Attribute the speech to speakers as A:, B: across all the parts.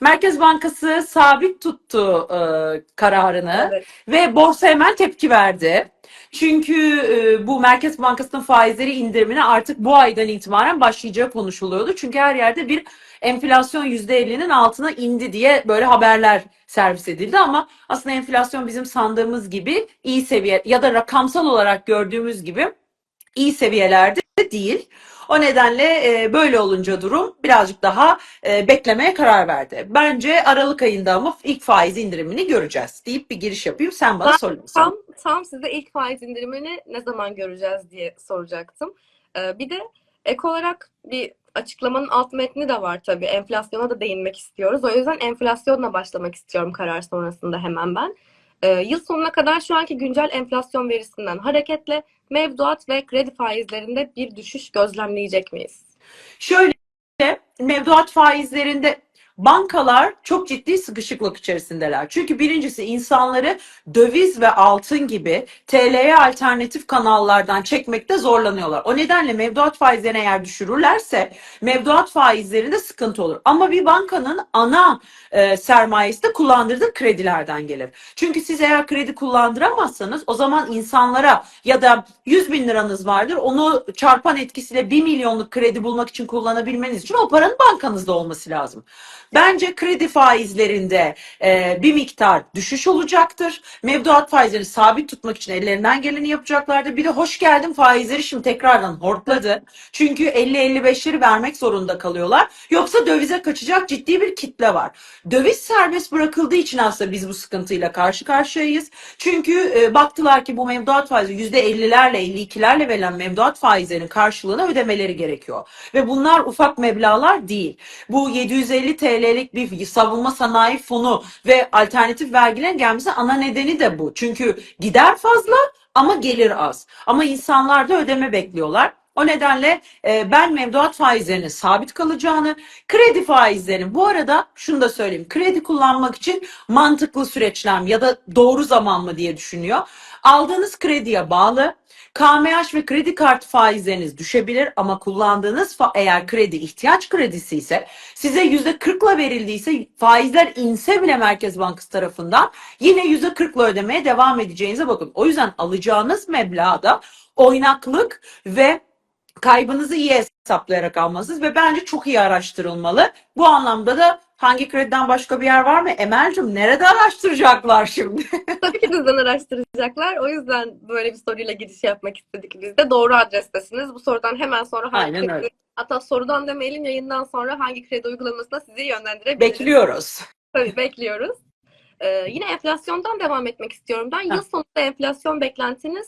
A: Merkez Bankası sabit tuttu e, kararını
B: Evet.
A: ve borsa hemen tepki verdi. Çünkü e, bu Merkez Bankası'nın faizleri indirimine artık bu aydan itibaren başlayacağı konuşuluyordu. Çünkü her yerde bir enflasyon %50'nin altına indi diye böyle haberler servis edildi ama aslında enflasyon bizim sandığımız gibi iyi seviye ya da rakamsal olarak gördüğümüz gibi iyi seviyelerde değil. O nedenle e, böyle olunca durum birazcık daha e, beklemeye karar verdi. Bence Aralık ayında ama ilk faiz indirimini göreceğiz deyip bir giriş yapayım. Sen bana soruyorsun.
B: Tam tam size ilk faiz indirimini ne zaman göreceğiz diye soracaktım. Ee, bir de ek olarak bir açıklamanın alt metni de var tabii. Enflasyona da değinmek istiyoruz. O yüzden enflasyonla başlamak istiyorum karar sonrasında hemen ben. Ee, yıl sonuna kadar şu anki güncel enflasyon verisinden hareketle mevduat ve kredi faizlerinde bir düşüş gözlemleyecek miyiz?
A: Şöyle mevduat faizlerinde bankalar çok ciddi sıkışıklık içerisindeler. Çünkü birincisi insanları döviz ve altın gibi TL'ye alternatif kanallardan çekmekte zorlanıyorlar. O nedenle mevduat faizlerini eğer düşürürlerse mevduat faizlerinde sıkıntı olur. Ama bir bankanın ana e, sermayesi de kullandırdığı kredilerden gelir. Çünkü siz eğer kredi kullandıramazsanız o zaman insanlara ya da 100 bin liranız vardır onu çarpan etkisiyle 1 milyonluk kredi bulmak için kullanabilmeniz için o paranın bankanızda olması lazım. Bence kredi faizlerinde e, bir miktar düşüş olacaktır. Mevduat faizlerini sabit tutmak için ellerinden geleni yapacaklardır. Bir de hoş geldin faizleri şimdi tekrardan hortladı. Çünkü 50-55'leri vermek zorunda kalıyorlar. Yoksa dövize kaçacak ciddi bir kitle var. Döviz serbest bırakıldığı için aslında biz bu sıkıntıyla karşı karşıyayız. Çünkü e, baktılar ki bu mevduat faizi %50'lerle 52'lerle verilen mevduat faizlerinin karşılığını ödemeleri gerekiyor. Ve bunlar ufak meblağlar değil. Bu 750 TL'lik bir savunma sanayi fonu ve alternatif vergilerin gelmesi ana nedeni de bu. Çünkü gider fazla ama gelir az. Ama insanlar da ödeme bekliyorlar. O nedenle e, ben mevduat faizlerinin sabit kalacağını, kredi faizlerinin bu arada şunu da söyleyeyim. Kredi kullanmak için mantıklı süreçler ya da doğru zaman mı diye düşünüyor. Aldığınız krediye bağlı. KMH ve kredi kartı faizleriniz düşebilir ama kullandığınız eğer kredi ihtiyaç kredisi ise size yüzde kırkla verildiyse faizler inse bile Merkez Bankası tarafından yine yüzde kırkla ödemeye devam edeceğinize bakın. O yüzden alacağınız meblağda oynaklık ve kaybınızı iyi hesaplayarak almalısınız ve bence çok iyi araştırılmalı. Bu anlamda da hangi krediden başka bir yer var mı? Emel'cim nerede araştıracaklar şimdi?
B: Tabii ki bizden araştıracaklar. O yüzden böyle bir soruyla giriş yapmak istedik biz de. Doğru adrestesiniz. Bu sorudan hemen sonra hangi
A: Aynen
B: kredi,
A: öyle.
B: hatta sorudan demeyelim yayından sonra hangi kredi uygulamasına sizi yönlendirebiliriz.
A: Bekliyoruz.
B: Tabii bekliyoruz. Ee, yine enflasyondan devam etmek istiyorum ben. Yıl sonunda enflasyon beklentiniz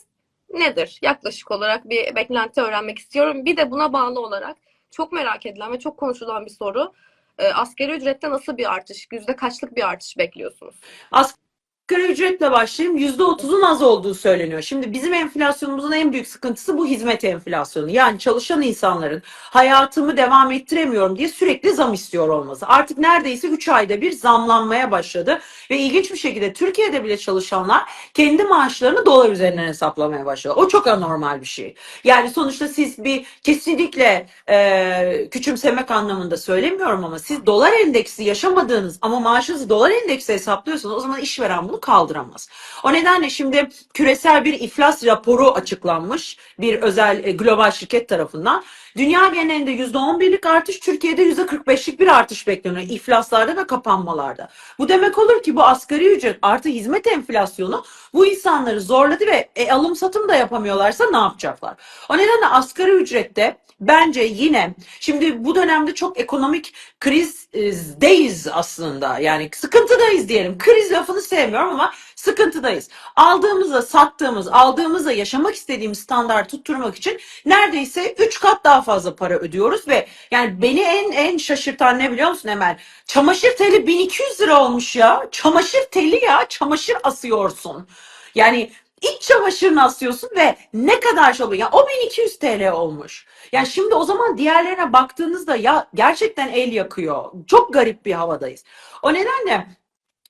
B: nedir? Yaklaşık olarak bir beklenti öğrenmek istiyorum. Bir de buna bağlı olarak çok merak edilen ve çok konuşulan bir soru. Ee, asgari ücrette nasıl bir artış, yüzde kaçlık bir artış bekliyorsunuz?
A: Asgari ücretle başlayayım. %30'un az olduğu söyleniyor. Şimdi bizim enflasyonumuzun en büyük sıkıntısı bu hizmet enflasyonu. Yani çalışan insanların hayatımı devam ettiremiyorum diye sürekli zam istiyor olması. Artık neredeyse 3 ayda bir zamlanmaya başladı. Ve ilginç bir şekilde Türkiye'de bile çalışanlar kendi maaşlarını dolar üzerinden hesaplamaya başladı. O çok anormal bir şey. Yani sonuçta siz bir kesinlikle e, küçümsemek anlamında söylemiyorum ama siz dolar endeksi yaşamadığınız ama maaşınızı dolar endeksi hesaplıyorsanız o zaman işveren bunu kaldıramaz. O nedenle şimdi küresel bir iflas raporu açıklanmış bir özel e, global şirket tarafından. Dünya genelinde %11'lik artış, Türkiye'de %45'lik bir artış bekleniyor iflaslarda ve kapanmalarda. Bu demek olur ki bu asgari ücret artı hizmet enflasyonu bu insanları zorladı ve e, alım satım da yapamıyorlarsa ne yapacaklar? O nedenle asgari ücrette bence yine şimdi bu dönemde çok ekonomik krizdeyiz aslında. Yani sıkıntıdayız diyelim. Kriz lafını sevmiyorum ama sıkıntıdayız. Aldığımızda sattığımız, aldığımızda yaşamak istediğimiz standart tutturmak için neredeyse 3 kat daha fazla para ödüyoruz ve yani beni en en şaşırtan ne biliyor musun Emel? Çamaşır teli 1200 lira olmuş ya. Çamaşır teli ya. Çamaşır asıyorsun. Yani iç çamaşırını asıyorsun ve ne kadar şey oluyor? Ya o 1200 TL olmuş. Yani şimdi o zaman diğerlerine baktığınızda ya gerçekten el yakıyor. Çok garip bir havadayız. O nedenle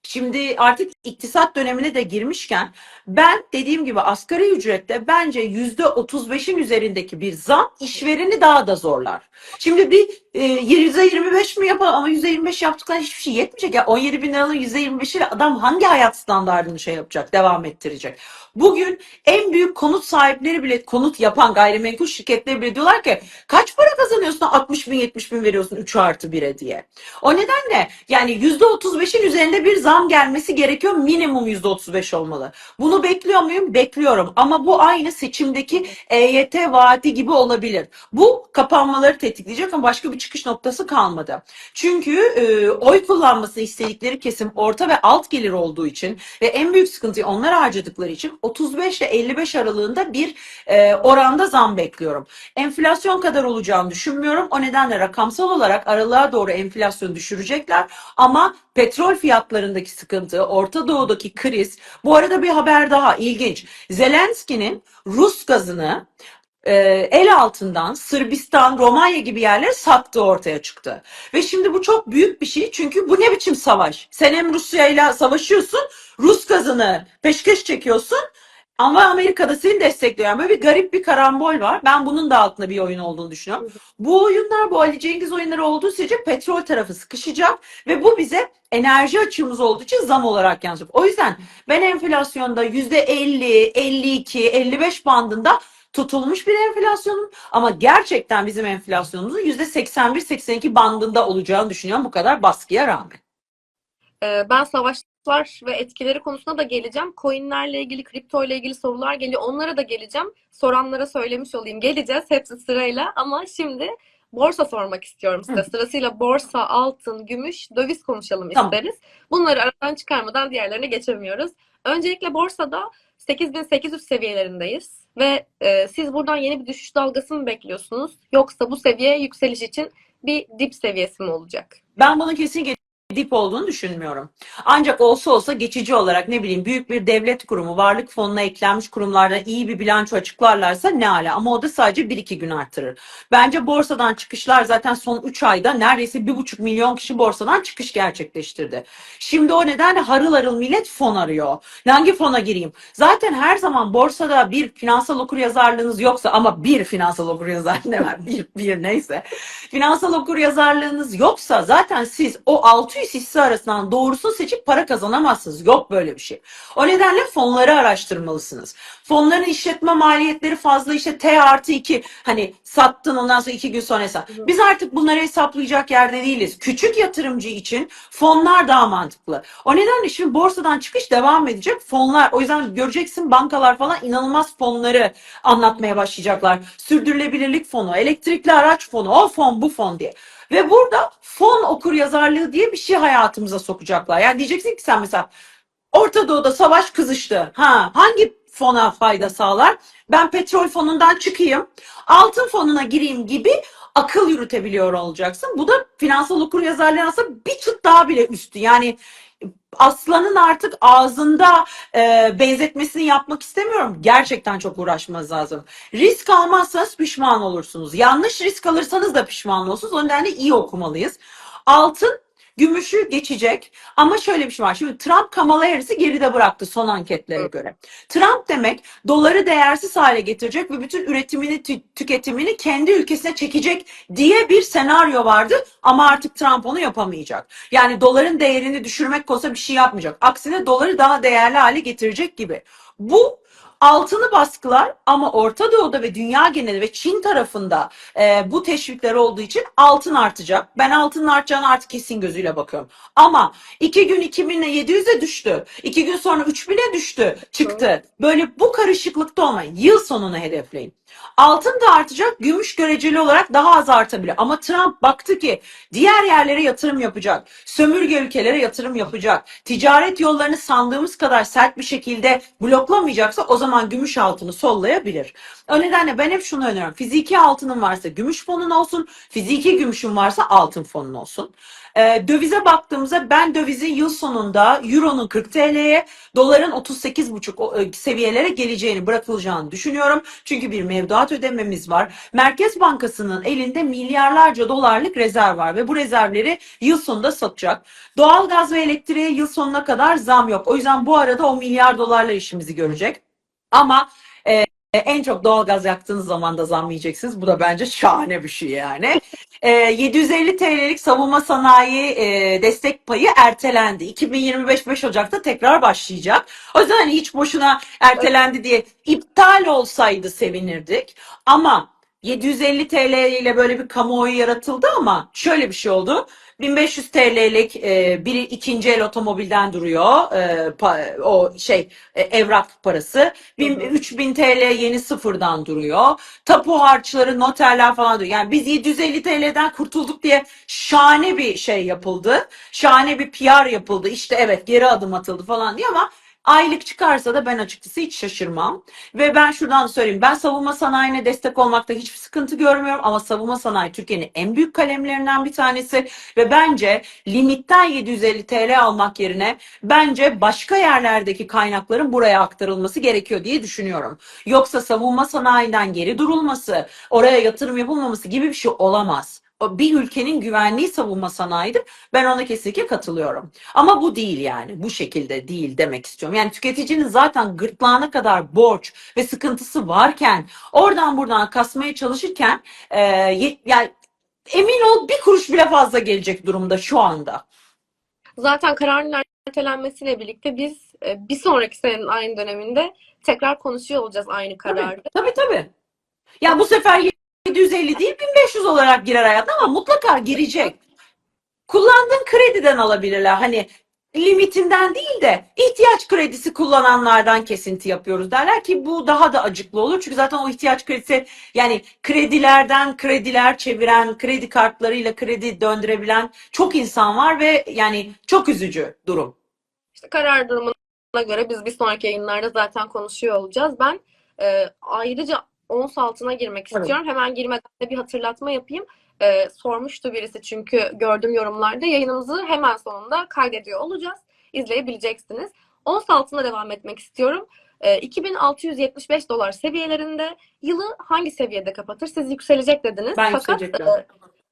A: Şimdi artık iktisat dönemine de girmişken ben dediğim gibi asgari ücrette bence yüzde 35'in üzerindeki bir zam işvereni daha da zorlar. Şimdi bir e, %25 mi yapalım ama %25 yaptıktan hiçbir şey yetmeyecek. Ya 17 bin liranın %25'iyle adam hangi hayat standartını şey yapacak, devam ettirecek? Bugün en büyük konut sahipleri bile, konut yapan gayrimenkul şirketleri bile diyorlar ki kaç para kazanıyorsun da 60 bin 70 bin veriyorsun 3 artı 1'e diye. O nedenle yani %35'in üzerinde bir zam gelmesi gerekiyor. Minimum %35 olmalı. Bunu bekliyor muyum? Bekliyorum. Ama bu aynı seçimdeki EYT vaati gibi olabilir. Bu kapanmaları tetikleyecek ama başka bir çıkış noktası kalmadı. Çünkü e, oy kullanmasını istedikleri kesim orta ve alt gelir olduğu için ve en büyük sıkıntıyı onlar harcadıkları için 35 ile 55 aralığında bir e, oranda zam bekliyorum. Enflasyon kadar olacağını düşünmüyorum. O nedenle rakamsal olarak aralığa doğru enflasyonu düşürecekler. Ama petrol fiyatlarındaki sıkıntı, Orta Doğu'daki kriz. Bu arada bir haber daha ilginç. Zelenski'nin Rus gazını e, el altından Sırbistan, Romanya gibi yerlere sattığı ortaya çıktı. Ve şimdi bu çok büyük bir şey çünkü bu ne biçim savaş? Sen hem Rusya ile savaşıyorsun, Rus gazını peşkeş çekiyorsun ama Amerika'da seni destekliyor. Yani böyle bir garip bir karambol var. Ben bunun da altında bir oyun olduğunu düşünüyorum. Bu oyunlar, bu Ali Cengiz oyunları olduğu sürece petrol tarafı sıkışacak ve bu bize enerji açığımız olduğu için zam olarak yansıyacak. O yüzden ben enflasyonda %50, 52, 55 bandında tutulmuş bir enflasyonun ama gerçekten bizim enflasyonumuzun %81-82 bandında olacağını düşünüyorum bu kadar baskıya rağmen.
B: Ee, Ben savaşlar ve etkileri konusuna da geleceğim. Coinlerle ilgili, kripto ile ilgili sorular geliyor. Onlara da geleceğim. Soranlara söylemiş olayım. Geleceğiz hepsi sırayla ama şimdi borsa sormak istiyorum size. Sırasıyla borsa, altın, gümüş, döviz konuşalım
A: Tamam.
B: isteriz. Bunları aradan çıkarmadan diğerlerine geçemiyoruz. Öncelikle borsada 8800 seviyelerindeyiz ve e, siz buradan yeni bir düşüş dalgası mı bekliyorsunuz? Yoksa bu seviye yükseliş için bir dip seviyesi mi olacak?
A: Ben bunun kesinlikle dip olduğunu düşünmüyorum. Ancak olsa olsa geçici olarak ne bileyim büyük bir devlet kurumu, varlık fonuna eklenmiş kurumlardan iyi bir bilanço açıklarlarsa ne ala. Ama o da sadece 1-2 gün arttırır. Bence borsadan çıkışlar zaten son 3 ayda neredeyse 1,5 milyon kişi borsadan çıkış gerçekleştirdi. Şimdi o nedenle harıl harıl millet fon arıyor. Hangi fona gireyim? Zaten her zaman borsada bir finansal okuryazarlığınız yoksa ama bir finansal okuryazar ne var? Bir, bir neyse. Finansal okuryazarlığınız yoksa zaten siz o 600 hisse arasından doğrusunu seçip para kazanamazsınız. Yok böyle bir şey. O nedenle fonları araştırmalısınız. Fonların işletme maliyetleri fazla işte T artı 2 hani sattın ondan sonra 2 gün sonra hesap. Biz artık bunları hesaplayacak yerde değiliz. Küçük yatırımcı için fonlar daha mantıklı. O nedenle şimdi borsadan çıkış devam edecek. Fonlar o yüzden göreceksin bankalar falan inanılmaz fonları anlatmaya başlayacaklar. Sürdürülebilirlik fonu, elektrikli araç fonu, o fon bu fon diye. Ve burada fon okur yazarlığı diye bir şey hayatımıza sokacaklar. Yani diyeceksin ki sen mesela Orta Doğu'da savaş kızıştı. Ha, hangi fona fayda sağlar? Ben petrol fonundan çıkayım, altın fonuna gireyim gibi akıl yürütebiliyor olacaksın. Bu da finansal okuryazarlığın aslında bir tık daha bile üstü. Yani aslanın artık ağzında e, benzetmesini yapmak istemiyorum. Gerçekten çok uğraşmanız lazım. Risk almazsanız pişman olursunuz. Yanlış risk alırsanız da pişman olursunuz. O nedenle iyi okumalıyız. Altın gümüşü geçecek. Ama şöyle bir şey var. Şimdi Trump Kamala Harris'i geride bıraktı son anketlere
B: Evet.
A: göre. Trump demek doları değersiz hale getirecek ve bütün üretimini, tü- tüketimini kendi ülkesine çekecek diye bir senaryo vardı. Ama artık Trump onu yapamayacak. Yani doların değerini düşürmek konusunda bir şey yapmayacak. Aksine doları daha değerli hale getirecek gibi. Bu altını baskılar ama Orta Doğu'da ve dünya geneli ve Çin tarafında e, bu teşvikler olduğu için altın artacak. Ben altının artacağını artık kesin gözüyle bakıyorum. Ama iki gün 2700'e düştü. iki gün sonra 3000'e düştü. Çıktı. Böyle bu karışıklıkta olmayın. Yıl sonunu hedefleyin. Altın da artacak. Gümüş göreceli olarak daha az artabilir. Ama Trump baktı ki diğer yerlere yatırım yapacak. Sömürge ülkelere yatırım yapacak. Ticaret yollarını sandığımız kadar sert bir şekilde bloklamayacaksa o zaman gümüş altını sollayabilir. O nedenle ben hep şunu öneriyorum. Fiziki altının varsa gümüş fonun olsun. Fiziki gümüşün varsa altın fonun olsun. Ee, dövize baktığımızda ben dövizin yıl sonunda euronun 40 TL'ye, doların 38,5 o- e, seviyelere geleceğini bırakılacağını düşünüyorum. Çünkü bir mevduat ödememiz var. Merkez Bankası'nın elinde milyarlarca dolarlık rezerv var ve bu rezervleri yıl sonunda satacak. Doğalgaz ve elektriğe yıl sonuna kadar zam yok. O yüzden bu arada o milyar dolarlar işimizi görecek. Ama e, E, En çok doğalgaz yaktığınız zaman da zam yiyeceksiniz. Bu da bence şahane bir şey yani. E, 750 TL'lik savunma sanayi e, destek payı ertelendi. 2025 5 Ocak'ta tekrar başlayacak. O yüzden hani hiç boşuna ertelendi diye iptal olsaydı sevinirdik. Ama 750 TL ile böyle bir kamuoyu yaratıldı ama şöyle bir şey oldu. 1500 TL'lik e, bir ikinci el otomobilden duruyor e, pa- o şey e, evrak parası. Bin- 3000 TL yeni sıfırdan duruyor. Tapu harçları, noterler falan duruyor. Yani biz 750 TL'den kurtulduk diye şahane bir şey yapıldı. Şahane bir PR yapıldı. İşte evet geri adım atıldı falan diye ama aylık çıkarsa da ben açıkçası hiç şaşırmam. Ve ben şuradan söyleyeyim. Ben savunma sanayine destek olmakta hiçbir sıkıntı görmüyorum ama savunma sanayi Türkiye'nin en büyük kalemlerinden bir tanesi ve bence limitten 750 TL almak yerine bence başka yerlerdeki kaynakların buraya aktarılması gerekiyor diye düşünüyorum. Yoksa savunma sanayinden geri durulması, oraya yatırım yapılmaması gibi bir şey olamaz. Bir ülkenin güvenliği savunma sanayidir. Ben ona kesinlikle katılıyorum. Ama bu değil yani. Bu şekilde değil demek istiyorum. Yani tüketicinin zaten gırtlağına kadar borç ve sıkıntısı varken oradan buradan kasmaya çalışırken e, yani emin ol bir kuruş bile fazla gelecek durumda şu anda.
B: Zaten kararın ertelenmesiyle birlikte biz e, bir sonraki senenin aynı döneminde tekrar konuşuyor olacağız aynı kararı.
A: Tabii tabii. Ya bu sefer 750 değil 1500 olarak girer hayatına ama mutlaka girecek. Kullandığın krediden alabilirler. Hani limitinden değil de ihtiyaç kredisi kullananlardan kesinti yapıyoruz derler ki bu daha da acıklı olur. Çünkü zaten o ihtiyaç kredisi yani kredilerden krediler çeviren, kredi kartlarıyla kredi döndürebilen çok insan var ve yani çok üzücü durum.
B: İşte karar durumuna göre biz bir sonraki yayınlarda zaten konuşuyor olacağız. Ben e, ayrıca ons altına girmek
A: Evet.
B: istiyorum. Hemen girmeden de bir hatırlatma yapayım. E, sormuştu birisi çünkü gördüm yorumlarda. Yayınımızı hemen sonunda kaydediyor olacağız. İzleyebileceksiniz. Ons altına devam etmek istiyorum. E, 2675 dolar seviyelerinde yılı hangi seviyede kapatır? Siz yükselecek dediniz.
A: Ben
B: Fakat e,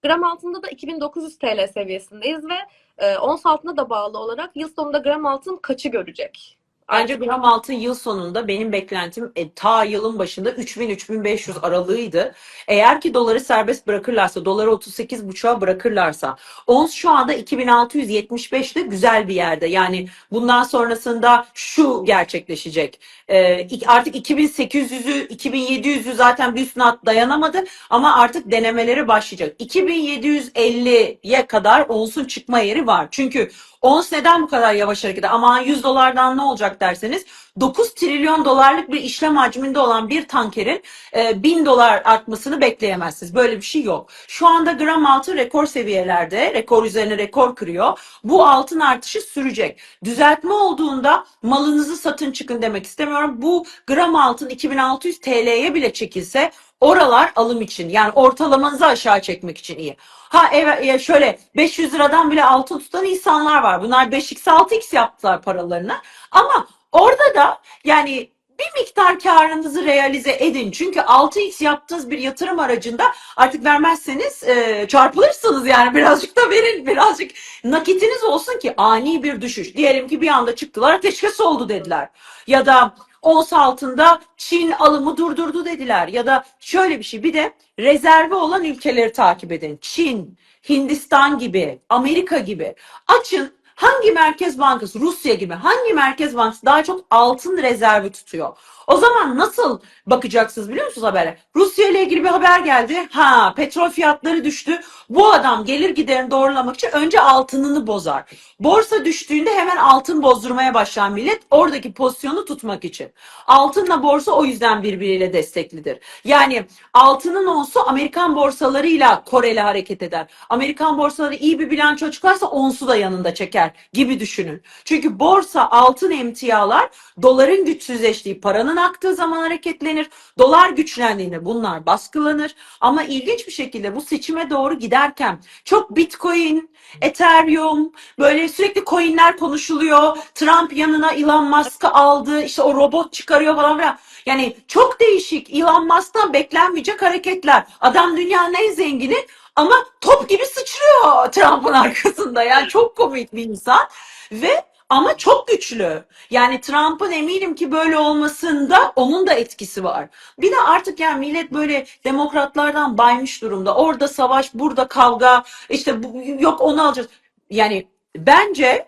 B: gram altında da 2900 TL seviyesindeyiz ve e, ons altına da bağlı olarak yıl sonunda gram altın kaçı görecek?
A: Bence gram altın yıl sonunda benim beklentim e, ta yılın başında 3000-3500 aralığıydı. Eğer ki doları serbest bırakırlarsa, doları 38,5'a bırakırlarsa, ons şu anda 2675'te güzel bir yerde. Yani bundan sonrasında şu gerçekleşecek. E, artık 2800'ü, 2700'ü zaten bir üstüne dayanamadı ama artık denemeleri başlayacak. 2750'ye kadar onsun çıkma yeri var. Çünkü ons neden bu kadar yavaş hareket ediyor? Aman 100 dolardan ne olacak derseniz 9 trilyon dolarlık bir işlem hacminde olan bir tankerin e, 1000 dolar artmasını bekleyemezsiniz. Böyle bir şey yok. Şu anda gram altın rekor seviyelerde, rekor üzerine rekor kırıyor. Bu altın artışı sürecek. Düzeltme olduğunda malınızı satın çıkın demek istemiyorum. Bu gram altın 2600 TL'ye bile çekilse oralar alım için yani ortalamanızı aşağı çekmek için iyi. Ha evet ya şöyle 500 liradan bile altın tutan insanlar var. Bunlar 5x 6x yaptılar paralarını. Ama orada da yani bir miktar karınızı realize edin. Çünkü 6x yaptığınız bir yatırım aracında artık vermezseniz e, çarpılırsınız yani birazcık da verin birazcık nakitiniz olsun ki ani bir düşüş. Diyelim ki bir anda çıktılar ateşkes oldu dediler. Ya da ons altında Çin alımı durdurdu dediler. Ya da şöyle bir şey bir de rezervi olan ülkeleri takip edin. Çin, Hindistan gibi, Amerika gibi. Açın hangi merkez bankası, Rusya gibi hangi merkez bankası daha çok altın rezervi tutuyor? O zaman nasıl bakacaksınız biliyor musunuz habere? Rusya ile ilgili bir haber geldi. Ha petrol fiyatları düştü. Bu adam gelir giderini doğrulamak için önce altınını bozar. Borsa düştüğünde hemen altın bozdurmaya başlar millet oradaki pozisyonu tutmak için. Altınla borsa o yüzden birbiriyle desteklidir. Yani altının onsu Amerikan borsalarıyla koreli hareket eder. Amerikan borsaları iyi bir bilanço çıkarsa onsu da yanında çeker gibi düşünün. Çünkü borsa altın emtialar doların güçsüzleştiği paranın aktığı zaman hareketlenir. Dolar güçlendiğinde bunlar baskılanır. Ama ilginç bir şekilde bu seçime doğru giderken çok Bitcoin, Ethereum böyle sürekli coinler konuşuluyor. Trump yanına Elon Musk'ı aldı. işte o robot çıkarıyor falan filan. Yani çok değişik Elon Musk'tan beklenmeyecek hareketler. Adam dünyanın en zengini ama top gibi sıçrıyor Trump'ın arkasında. Yani çok komik bir insan. Ve ama çok güçlü. Yani Trump'ın eminim ki böyle olmasında onun da etkisi var. Bir de artık yani millet böyle demokratlardan baymış durumda. Orada savaş, burada kavga, işte bu, yok onu alacağız. Yani bence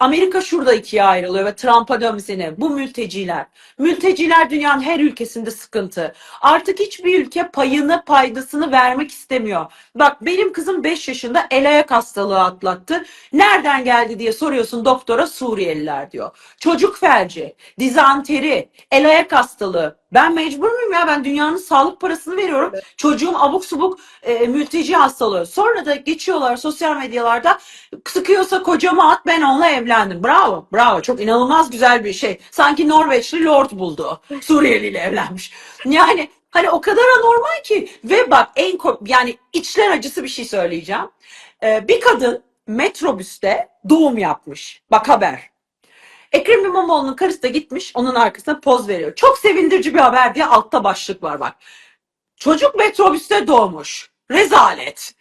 A: Amerika şurada ikiye ayrılıyor ve Trump'a dönmesine. Bu mülteciler. Mülteciler dünyanın her ülkesinde sıkıntı. Artık hiçbir ülke payını, paydasını vermek istemiyor. Bak benim kızım 5 yaşında el ayak hastalığı atlattı. Nereden geldi diye soruyorsun doktora Suriyeliler diyor. Çocuk felci, dizanteri, el ayak hastalığı. Ben mecbur muyum ya? Ben dünyanın sağlık parasını veriyorum. Çocuğum abuk subuk e, mülteci hastalığı. Sonra da geçiyorlar sosyal medyalarda sıkıyorsa kocama at ben onunla evlendim. Bravo, bravo. Çok inanılmaz güzel bir şey. Sanki Norveçli lord buldu. Suriyeli ile evlenmiş. Yani hani o kadar anormal ki. Ve bak en yani içler acısı bir şey söyleyeceğim. Ee, bir kadın metrobüste doğum yapmış. Bak haber. Ekrem İmamoğlu'nun karısı da gitmiş onun arkasına poz veriyor. Çok sevindirici bir haber diye altta başlık var bak. Çocuk metrobüste doğmuş. Rezalet.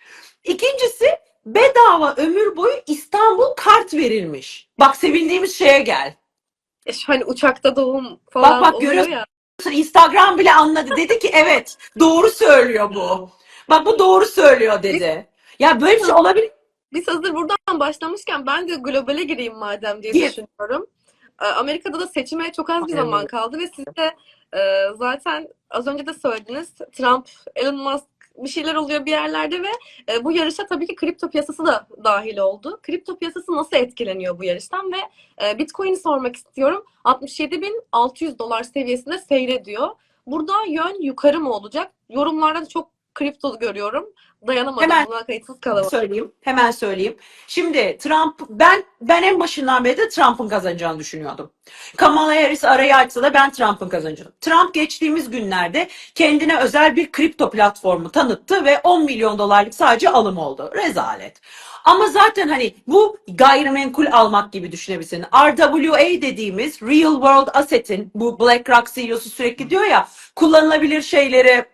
A: İkincisi bedava ömür boyu İstanbul kart verilmiş. Bak sevindiğimiz şeye gel.
B: E şu hani uçakta doğum falan
A: bak,
B: oluyor
A: görüyorsun.
B: ya.
A: Instagram bile anladı. Dedi ki evet doğru söylüyor bu. Bak bu doğru söylüyor dedi. Ya böyle bir şey olabilir.
B: Biz hazır buradan başlamışken ben de globale gireyim madem diye
A: Gir.
B: düşünüyorum. Ee, Amerika'da da seçime çok az bir zaman kaldı ve siz de e, zaten az önce de söylediniz. Trump, Elon Musk bir şeyler oluyor bir yerlerde ve e, bu yarışa tabii ki kripto piyasası da dahil oldu. Kripto piyasası nasıl etkileniyor bu yarıştan ve e, Bitcoin'i sormak istiyorum. 67.600 dolar seviyesinde seyrediyor. Burada yön yukarı mı olacak? Yorumlarda da çok kripto görüyorum. Dayanamadım
A: Hemen
B: buna kayıtsız kalamadım.
A: söyleyeyim. Hemen söyleyeyim. Şimdi Trump ben ben en başından beri de Trump'ın kazanacağını düşünüyordum. Kamala Harris arayı açsa da ben Trump'ın kazanacağını. Trump geçtiğimiz günlerde kendine özel bir kripto platformu tanıttı ve 10 milyon dolarlık sadece alım oldu. Rezalet. Ama zaten hani bu gayrimenkul almak gibi düşünebilirsin. RWA dediğimiz Real World Asset'in bu BlackRock CEO'su sürekli diyor ya kullanılabilir şeyleri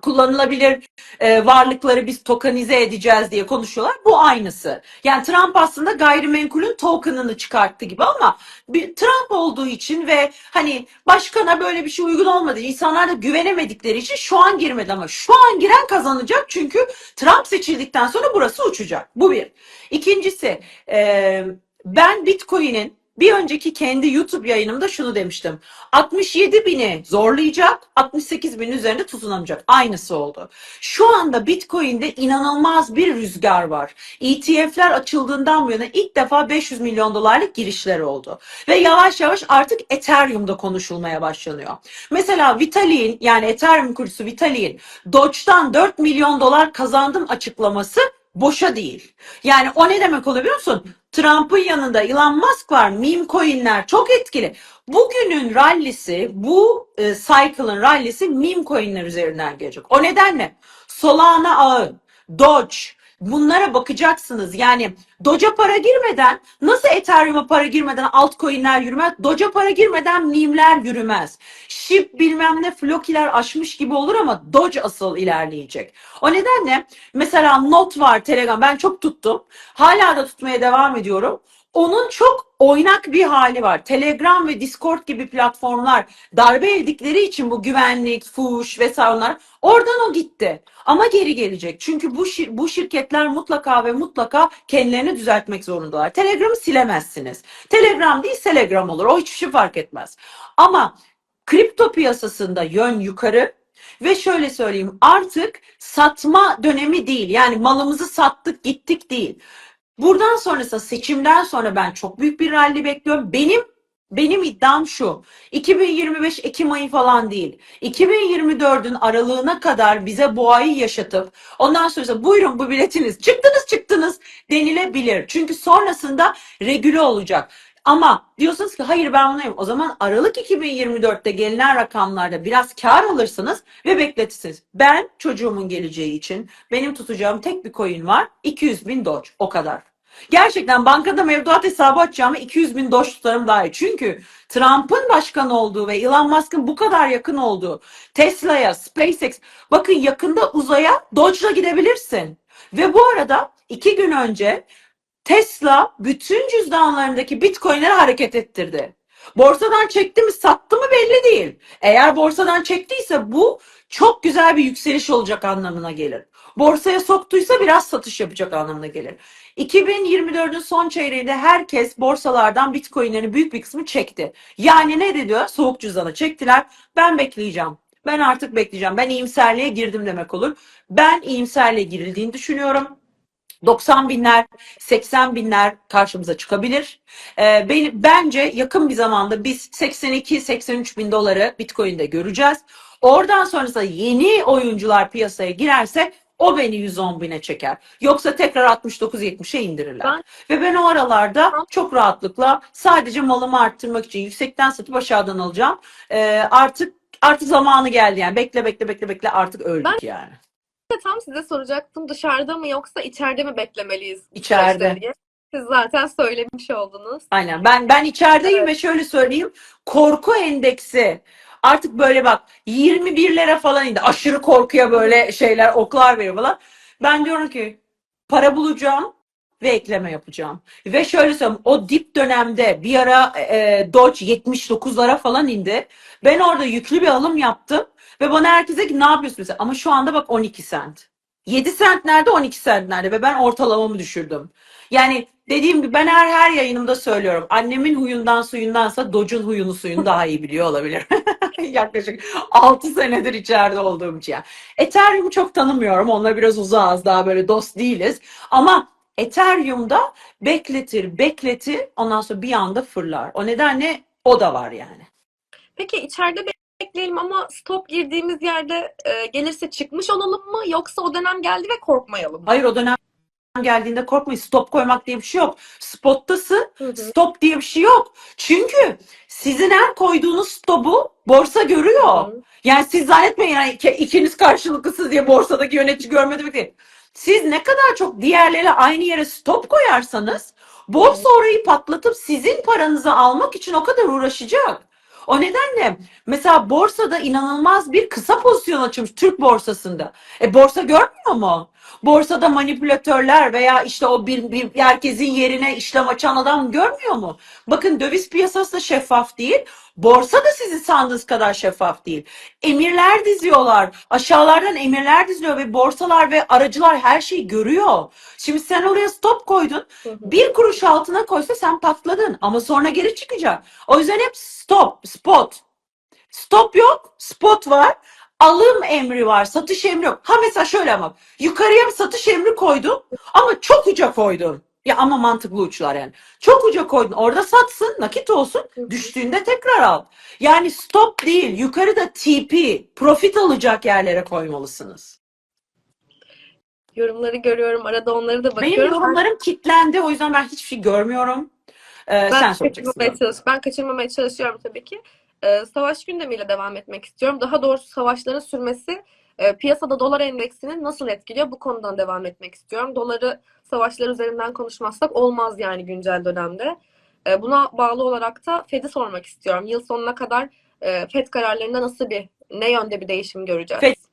A: kullanılabilir e, varlıkları biz tokenize edeceğiz diye konuşuyorlar. Bu aynısı. Yani Trump aslında gayrimenkulün token'ını çıkarttı gibi ama bir Trump olduğu için ve hani başkana böyle bir şey uygun olmadığı insanlar da güvenemedikleri için şu an girmedi ama şu an giren kazanacak çünkü Trump seçildikten sonra burası uçacak. Bu bir. İkincisi e, ben Bitcoin'in bir önceki kendi YouTube yayınımda şunu demiştim. 67 bini zorlayacak, 68 binin üzerinde tutunamayacak. Aynısı oldu. Şu anda Bitcoin'de inanılmaz bir rüzgar var. ETF'ler açıldığından bu yana ilk defa 500 milyon dolarlık girişler oldu. Ve yavaş yavaş artık Ethereum'da konuşulmaya başlanıyor. Mesela Vitalik'in yani Ethereum kurucusu Vitalik'in Doge'dan 4 milyon dolar kazandım açıklaması boşa değil. Yani o ne demek oluyor musun? Trump'ın yanında Elon Musk var, meme coinler çok etkili. Bugünün rallisi, bu e, cycle'ın rallisi meme coinler üzerinden gelecek. O nedenle Solana ağı, Doge, bunlara bakacaksınız. Yani Doge'a para girmeden, nasıl Ethereum'a para girmeden altcoin'ler yürümez, Doge'a para girmeden meme'ler yürümez. Ship bilmem ne Floki'ler aşmış gibi olur ama Doge asıl ilerleyecek. O nedenle mesela Not var Telegram ben çok tuttum. Hala da tutmaya devam ediyorum. Onun çok oynak bir hali var. Telegram ve Discord gibi platformlar darbe yedikleri için bu güvenlik, fuş vesaire onlar oradan o gitti. Ama geri gelecek. Çünkü bu şir- bu şirketler mutlaka ve mutlaka kendilerini düzeltmek zorundalar. Telegram'ı silemezsiniz. Telegram değil Telegram olur. O hiçbir şey fark etmez. Ama kripto piyasasında yön yukarı ve şöyle söyleyeyim artık satma dönemi değil. Yani malımızı sattık gittik değil. Buradan sonrası seçimden sonra ben çok büyük bir rally bekliyorum. Benim benim iddiam şu. 2025 Ekim ayı falan değil. 2024'ün aralığına kadar bize boğayı yaşatıp ondan sonra buyurun bu biletiniz çıktınız çıktınız denilebilir. Çünkü sonrasında regüle olacak. Ama diyorsunuz ki hayır ben bunu. O zaman Aralık 2024'te gelinen rakamlarda biraz kar alırsınız ve bekletirsiniz. Ben çocuğumun geleceği için benim tutacağım tek bir coin var. 200 bin Doge. O kadar. Gerçekten bankada mevduat hesabı açacağıma 200 bin Doge tutarım daha iyi. Çünkü Trump'ın başkan olduğu ve Elon Musk'ın bu kadar yakın olduğu Tesla'ya, SpaceX bakın yakında uzaya Doge'la gidebilirsin. Ve bu arada iki gün önce Tesla bütün cüzdanlarındaki bitcoinleri hareket ettirdi. Borsadan çekti mi sattı mı belli değil. Eğer borsadan çektiyse bu çok güzel bir yükseliş olacak anlamına gelir. Borsaya soktuysa biraz satış yapacak anlamına gelir. 2024'ün son çeyreğinde herkes borsalardan bitcoinlerin büyük bir kısmı çekti. Yani ne diyor? Soğuk cüzdana çektiler. Ben bekleyeceğim. Ben artık bekleyeceğim. Ben iyimserliğe girdim demek olur. Ben iyimserliğe girildiğini düşünüyorum. 90 binler, 80 binler karşımıza çıkabilir. Ben- bence yakın bir zamanda biz 82-83 bin doları Bitcoin'de göreceğiz. Oradan sonrasında yeni oyuncular piyasaya girerse o beni 110 bine çeker. Yoksa tekrar 69-70'e indirirler.
B: Ben-
A: Ve ben o aralarda çok rahatlıkla sadece malımı arttırmak için yüksekten satıp aşağıdan alacağım. Ee, artık artık zamanı geldi yani. Bekle bekle bekle bekle artık öldük
B: Ben-
A: yani.
B: De tam size soracaktım. Dışarıda mı yoksa içeride mi beklemeliyiz?
A: İçeride.
B: diye. Siz zaten söylemiş oldunuz.
A: Aynen. Ben ben içerideyim
B: Evet.
A: ve şöyle söyleyeyim. Korku endeksi artık böyle bak 21'lere falan indi. Aşırı korkuya böyle şeyler oklar veriyor falan. Ben diyorum ki para bulacağım ve ekleme yapacağım. Ve şöyle söyleyeyim o dip dönemde bir ara e, Doge 79'lara falan indi. Ben orada yüklü bir alım yaptım ve bana herkes dedi ki ne yapıyorsun mesela? Ama şu anda bak 12 sent. 7 sent nerede 12 sent nerede ve ben ortalamamı düşürdüm. Yani dediğim gibi ben her her yayınımda söylüyorum. Annemin huyundan suyundansa Doge'un huyunu suyunu daha iyi biliyor olabilir. Yaklaşık 6 senedir içeride olduğum için. Ethereum'u çok tanımıyorum. Onunla biraz uzağız. Daha böyle dost değiliz. Ama Ethereum'da bekletir, bekletir. Ondan sonra bir anda fırlar. O nedenle o da var yani.
B: Peki içeride bekleyelim ama stop girdiğimiz yerde e, gelirse çıkmış olalım mı yoksa o dönem geldi ve korkmayalım mı?
A: Hayır o dönem geldiğinde korkmayın. Stop koymak diye bir şey yok. Spottasın.
B: Hı hı.
A: Stop diye bir şey yok. Çünkü sizin her koyduğunuz stopu borsa görüyor.
B: Hı.
A: Yani siz zannetmeyin yani iki- ikiniz karşılıklısınız diye borsadaki yönetici görmedi demek değil. Siz ne kadar çok diğerleriyle aynı yere stop koyarsanız borsa orayı patlatıp sizin paranızı almak için o kadar uğraşacak. O nedenle mesela borsada inanılmaz bir kısa pozisyon açılmış Türk borsasında. E borsa görmüyor mu? Borsada manipülatörler veya işte o bir, bir herkesin yerine işlem açan adam görmüyor mu? Bakın döviz piyasası da şeffaf değil. Borsa da sizin sandığınız kadar şeffaf değil. Emirler diziyorlar. Aşağılardan emirler diziliyor ve borsalar ve aracılar her şeyi görüyor. Şimdi sen oraya stop koydun. Bir kuruş altına koysa sen patladın ama sonra geri çıkacak. O yüzden hep stop, spot. Stop yok, spot var. Alım emri var, satış emri yok. Ha mesela şöyle ama yukarıya bir satış emri koydun ama çok uca koydun. Ya ama mantıklı uçlar yani. Çok uca koydun. Orada satsın, nakit olsun. Düştüğünde tekrar al. Yani stop değil, yukarıda TP, profit alacak yerlere koymalısınız.
B: Yorumları görüyorum. Arada onları da
A: Benim
B: bakıyorum.
A: yorumlarım kilitlendi. O yüzden ben hiçbir şey görmüyorum. Ee,
B: Ben
A: sen soracaksın.
B: kaçırmamaya ben kaçırmamaya çalışıyorum tabii ki. Ee, savaş gündemiyle devam etmek istiyorum. Daha doğrusu savaşların sürmesi e, piyasada dolar endeksini nasıl etkiliyor? Bu konudan devam etmek istiyorum. Doları savaşlar üzerinden konuşmazsak olmaz yani güncel dönemde. E, buna bağlı olarak da Fed'i sormak istiyorum. Yıl sonuna kadar e, Fed kararlarında nasıl bir, ne yönde bir değişim göreceğiz?
A: Fed-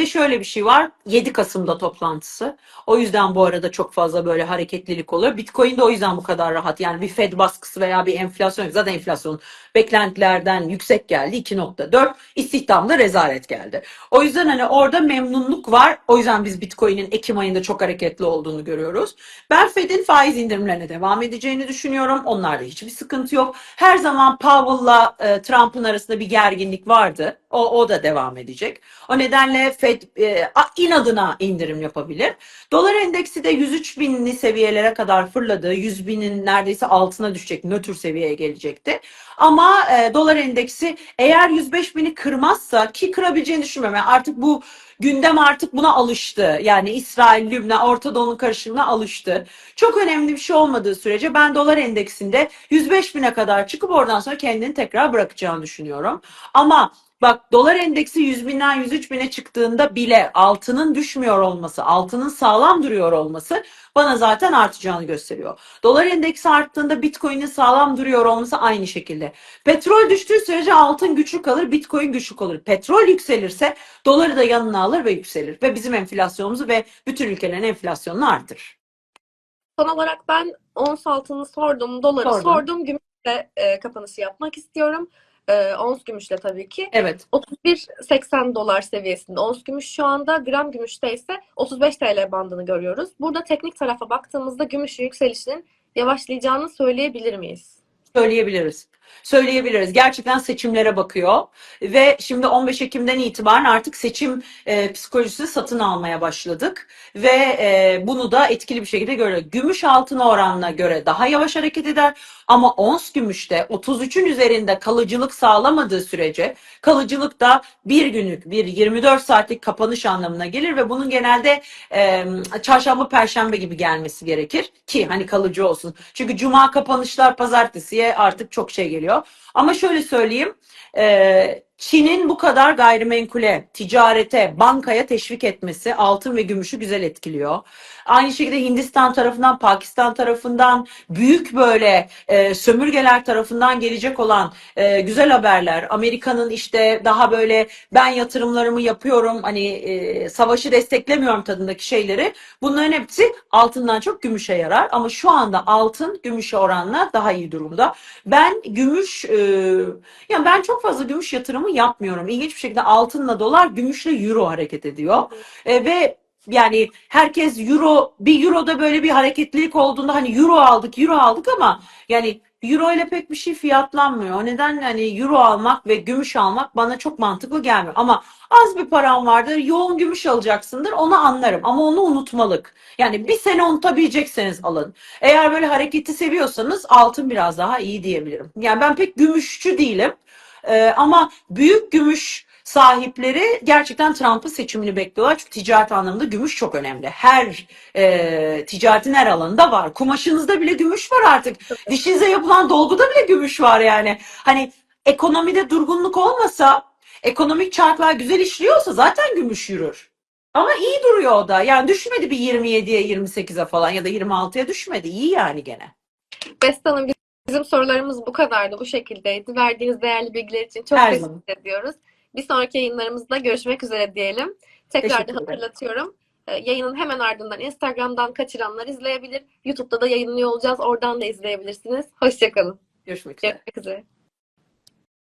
A: de şöyle bir şey var. 7 Kasım'da toplantısı. O yüzden bu arada çok fazla böyle hareketlilik oluyor. Bitcoin de o yüzden bu kadar rahat. Yani bir Fed baskısı veya bir enflasyon. Zaten enflasyon beklentilerden yüksek geldi. 2.4. İstihdamda rezalet geldi. O yüzden hani orada memnunluk var. O yüzden biz Bitcoin'in Ekim ayında çok hareketli olduğunu görüyoruz. Ben Fed'in faiz indirimlerine devam edeceğini düşünüyorum. Onlarda hiçbir sıkıntı yok. Her zaman Powell'la e, Trump'ın arasında bir gerginlik vardı. O, o da devam edecek. O nedenle Fed e, inadına indirim yapabilir. Dolar endeksi de 103 binli seviyelere kadar fırladı. 100 binin neredeyse altına düşecek. Nötr seviyeye gelecekti. Ama e, dolar endeksi eğer 105 bini kırmazsa ki kırabileceğini düşünmüyorum. Yani artık bu gündem artık buna alıştı. Yani İsrail, Lübnan, Orta Doğu'nun karışımına alıştı. Çok önemli bir şey olmadığı sürece ben dolar endeksinde 105 bine kadar çıkıp oradan sonra kendini tekrar bırakacağını düşünüyorum. Ama Bak dolar endeksi 100 binden 103 bine çıktığında bile altının düşmüyor olması, altının sağlam duruyor olması bana zaten artacağını gösteriyor. Dolar endeksi arttığında Bitcoin'in sağlam duruyor olması aynı şekilde. Petrol düştüğü sürece altın güçlü kalır, Bitcoin güçlü kalır. Petrol yükselirse doları da yanına alır ve yükselir. Ve bizim enflasyonumuzu ve bütün ülkelerin enflasyonunu artırır.
B: Son olarak ben ons altını sordum, doları
A: Sordun.
B: sordum. Gümüşle e, kapanışı yapmak istiyorum. E, ons gümüşle tabii ki.
A: Evet.
B: 31.80 dolar seviyesinde ons gümüş şu anda. Gram gümüşte ise 35 TL bandını görüyoruz. Burada teknik tarafa baktığımızda gümüşün yükselişinin yavaşlayacağını söyleyebilir miyiz?
A: Söyleyebiliriz. Söyleyebiliriz. Gerçekten seçimlere bakıyor ve şimdi 15 Ekim'den itibaren artık seçim e, psikolojisi satın almaya başladık ve e, bunu da etkili bir şekilde görüyoruz. Gümüş altın oranına göre daha yavaş hareket eder ama ons gümüşte 33'ün üzerinde kalıcılık sağlamadığı sürece kalıcılık da bir günlük bir 24 saatlik kapanış anlamına gelir ve bunun genelde e, çarşamba perşembe gibi gelmesi gerekir ki hani kalıcı olsun. Çünkü cuma kapanışlar pazartesiye artık çok şey geliyor. Ama şöyle söyleyeyim e, Çin'in bu kadar gayrimenkule, ticarete, bankaya teşvik etmesi altın ve gümüşü güzel etkiliyor. Aynı şekilde Hindistan tarafından, Pakistan tarafından, büyük böyle e, sömürgeler tarafından gelecek olan e, güzel haberler. Amerika'nın işte daha böyle ben yatırımlarımı yapıyorum, hani e, savaşı desteklemiyorum tadındaki şeyleri. Bunların hepsi altından çok gümüşe yarar. Ama şu anda altın gümüşe oranla daha iyi durumda. Ben gümüş, e, yani ben çok fazla gümüş yatırımı yapmıyorum. İlginç bir şekilde altınla dolar, gümüşle euro hareket ediyor. E, ve yani herkes euro, bir euroda böyle bir hareketlilik olduğunda hani euro aldık, euro aldık ama yani euro ile pek bir şey fiyatlanmıyor. O nedenle hani euro almak ve gümüş almak bana çok mantıklı gelmiyor. Ama az bir param vardır, yoğun gümüş alacaksındır, onu anlarım. Ama onu unutmalık. Yani bir sene unutabilecekseniz alın. Eğer böyle hareketi seviyorsanız altın biraz daha iyi diyebilirim. Yani ben pek gümüşçü değilim. Ee, ama büyük gümüş sahipleri gerçekten Trump'ın seçimini bekliyorlar. Çünkü ticaret anlamında gümüş çok önemli. Her e, ticaretin her alanında var. Kumaşınızda bile gümüş var artık. Dişinize yapılan dolguda bile gümüş var yani. Hani ekonomide durgunluk olmasa, ekonomik çarklar güzel işliyorsa zaten gümüş yürür. Ama iyi duruyor o da. Yani düşmedi bir 27'ye 28'e falan ya da 26'ya düşmedi. İyi yani gene.
B: Beste Hanım bizim sorularımız bu kadardı, bu şekildeydi. Verdiğiniz değerli bilgiler için çok
A: Her
B: teşekkür
A: zaman.
B: ediyoruz. Bir sonraki yayınlarımızda görüşmek üzere diyelim. Tekrar da hatırlatıyorum. Ee, Yayının hemen ardından Instagram'dan kaçıranlar izleyebilir. YouTube'da da yayınlıyor olacağız. Oradan da izleyebilirsiniz. Hoşçakalın.
A: Görüşmek üzere.
B: Görüşmek üzere.